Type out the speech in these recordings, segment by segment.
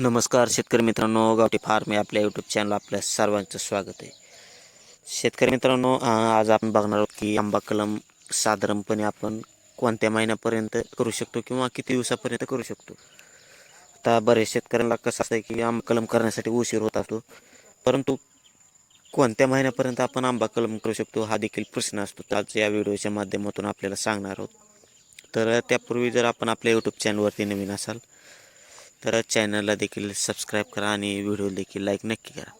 नमस्कार शेतकरी मित्रांनो गावठी फार्म या आपल्या यूट्यूब चॅनल आपल्या सर्वांचं स्वागत आहे. शेतकरी मित्रांनो आज आपण बघणार आहोत की आंबा कलम साधारणपणे आपण कोणत्या महिन्यापर्यंत करू शकतो किंवा किती दिवसापर्यंत करू शकतो? आता बरेच शेतकऱ्यांना कसं असतं की आंबा कलम करण्यासाठी उशीर होत असतो परंतु कोणत्या महिन्यापर्यंत आपण आंबा कलम करू शकतो हा देखील प्रश्न असतो. आज या व्हिडिओच्या माध्यमातून आपल्याला सांगणार आहोत. तर त्यापूर्वी जर आपण आपल्या यूट्यूब चॅनलवरती नवीन असाल तर चॅनलला देखील सबस्क्राईब करा आणि व्हिडिओ देखील लाईक नक्की करा.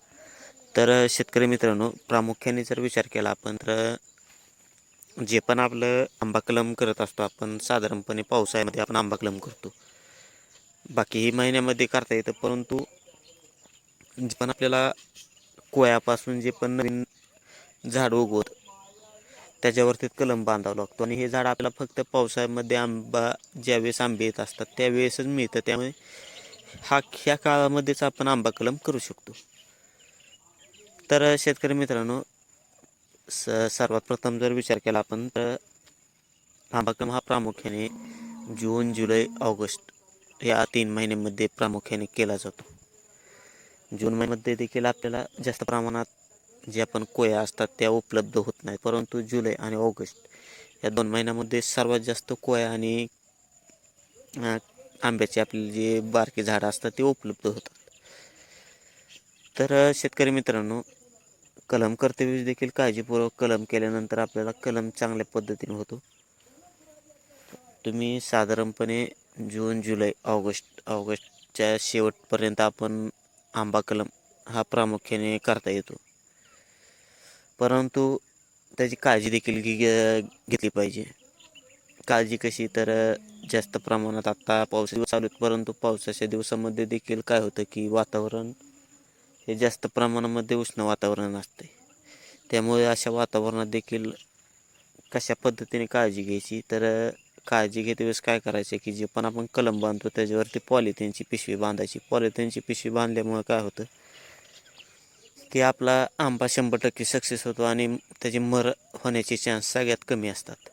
तर शेतकरी मित्रांनो प्रामुख्याने जर विचार केला आपण तर जे पण आपलं आंबा कलम करत असतो आपण साधारणपणे पावसाळ्यामध्ये आपण आंबा कलम करतो बाकीही महिन्यामध्ये करता येतं परंतु जे पण आपल्याला कोयापासून जे पण नवीन झाड उगवत त्याच्यावरती कलम बांधावं लागतो. आणि हे झाड आपल्याला फक्त पावसाळ्यामध्ये आंबा ज्यावेळेस आंबे येत असतात त्यावेळेसच मिळतं. त्यामुळे हा ह्या काळामध्येच आपण आंबा कलम करू शकतो. तर शेतकरी मित्रांनो स सर्वात प्रथम जर विचार केला आपण तर आंबा कलम हा प्रामुख्याने जून जुलै ऑगस्ट या तीन महिन्यामध्ये प्रामुख्याने केला जातो. जून महिन्यामध्ये देखील आपल्याला जास्त प्रमाणात जे आपण कोया असतात त्या उपलब्ध होत नाही परंतु जुलै आणि ऑगस्ट या दोन महिन्यामध्ये सर्वात जास्त कोया आणि आंब्याचे आपले जे बारके झाडं असतात ते उपलब्ध होतात. तर शेतकरी मित्रांनो कलम कर्तव्य देखील काळजीपूर्वक कलम केल्यानंतर आपल्याला कलम चांगल्या पद्धतीने होतो. तुम्ही साधारणपणे जून जुलै ऑगस्ट ऑगस्टच्या शेवटपर्यंत आपण आंबा कलम हा प्रामुख्याने करता येतो. परंतु त्याची काळजी देखील घे घेतली पाहिजे. काळजी कशी तर जास्त प्रमाणात आता पाऊस चालू आहेत परंतु पावसाच्या दिवसामध्ये देखील काय होतं की वातावरण हे जास्त प्रमाणामध्ये उष्ण वातावरण असते. त्यामुळे अशा वातावरणात देखील कशा पद्धतीने काळजी घ्यायची? तर काळजी घेते वेळेस काय करायचं की जे पण आपण कलम बांधतो त्याच्यावरती पॉलिथिनची पिशवी बांधायची. पॉलिथिनची पिशवी बांधल्यामुळे काय होतं की आपला आंबा शंभर टक्के सक्सेस होतो आणि त्याची मर होण्याचे चान्स सगळ्यात कमी असतात.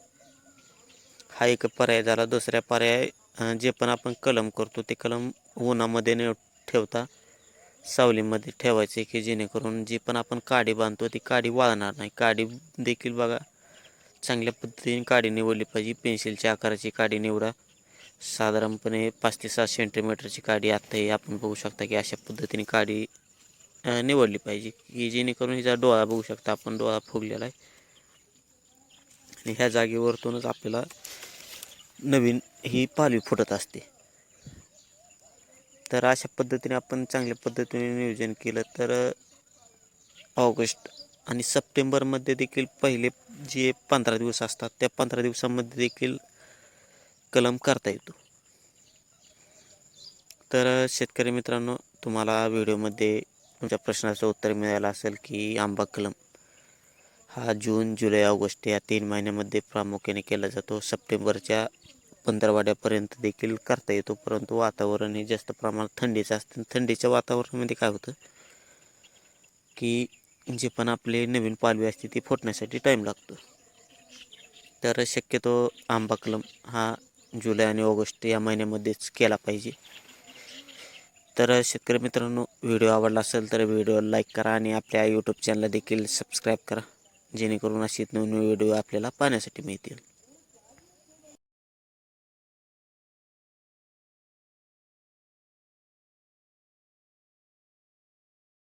हा एक पर्याय झाला. दुसऱ्या पर्याय जे पण आपण कलम करतो ते कलम उन्हामध्ये न ठेवता सावलीमध्ये ठेवायचे की जेणेकरून जी पण आपण काडी बांधतो ती काडी वाळणार नाही. काडी देखील बघा चांगल्या पद्धतीने काडी निवडली पाहिजे. पेन्सिलच्या आकाराची काडी निवडा. साधारणपणे पाच ते सात सेंटीमीटरची काडी आत्ताही आपण बघू शकता की अशा पद्धतीने काडी निवडली पाहिजे. की जेणेकरून हिचा डोळा बघू शकता आपण. डोळा फुगलेला आहे. आणि ह्या जागेवरतूनच आपल्याला नवीन ही पालवी फुटत असते. तर अशा पद्धतीने आपण चांगल्या पद्धतीने नियोजन केलं तर ऑगस्ट आणि सप्टेंबरमध्ये देखील पहिले जे पंधरा दिवस असतात त्या पंधरा दिवसामध्ये देखील कलम करता येतो. तर शेतकरी मित्रांनो तुम्हाला व्हिडिओमध्ये तुमच्या प्रश्नाचं उत्तर मिळालं असेल की आंबा कलम. हा जून जुलै ऑगस्ट या तीन महिन्यामध्ये प्रामुख्याने केला जातो. सप्टेंबरच्या पंधरवाड्यापर्यंत देखील करता येतो परंतु वातावरण हे जास्त प्रमाणात थंडीचं असतं. थंडीच्या वातावरणामध्ये काय होतं की जे पण आपले नवीन पालवी असते ती फुटण्यासाठी टाईम लागतो. तर शक्यतो आंबा कलम हा जुलै आणि ऑगस्ट या महिन्यामध्येच केला पाहिजे. तर शेतकरी मित्रांनो व्हिडिओ आवडला असेल तर व्हिडिओ लाईक करा आणि आपल्या यूट्यूब चॅनलला देखील सबस्क्राईब करा. जेणेकरून असे नवीन व्हिडिओ आपल्याला पाहण्यासाठी मिळतील.